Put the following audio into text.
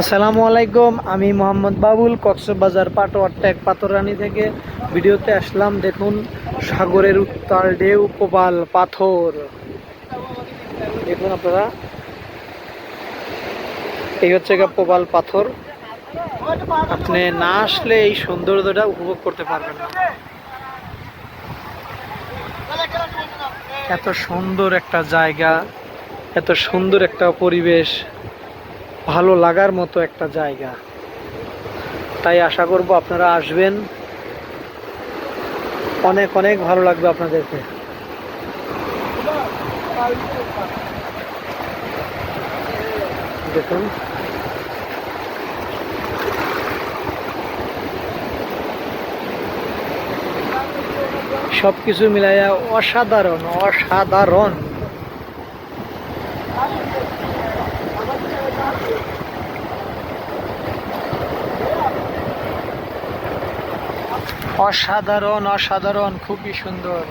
আসসালামু আলাইকুম, আমি মোহাম্মদ বাবুল, কক্সবাজার পাটোয়ার ট্যাগ পাথরানি থেকে। ভিডিওতে আসলাম, দেখুন, সাগরের উত্তাল ঢেউ প্রবাল পাথর। দেখুন আপনারা, এই হচ্ছে গা পাথর। আপনি না আসলে এই সৌন্দর্যটা উপভোগ করতে পারবেন না। এত সুন্দর একটা জায়গা, এত সুন্দর একটা পরিবেশ। ভালো লাগার মতো একটা জায়গা। তাই আশা করব আপনারা আসবেন। অনেক অনেক ভালো লাগবে আপনাদেরকে। দেখুন। সব কিছু মিলাইয়া অসাধারণ অসাধারণ। অসাধারণ অসাধারণ খুবই সুন্দর।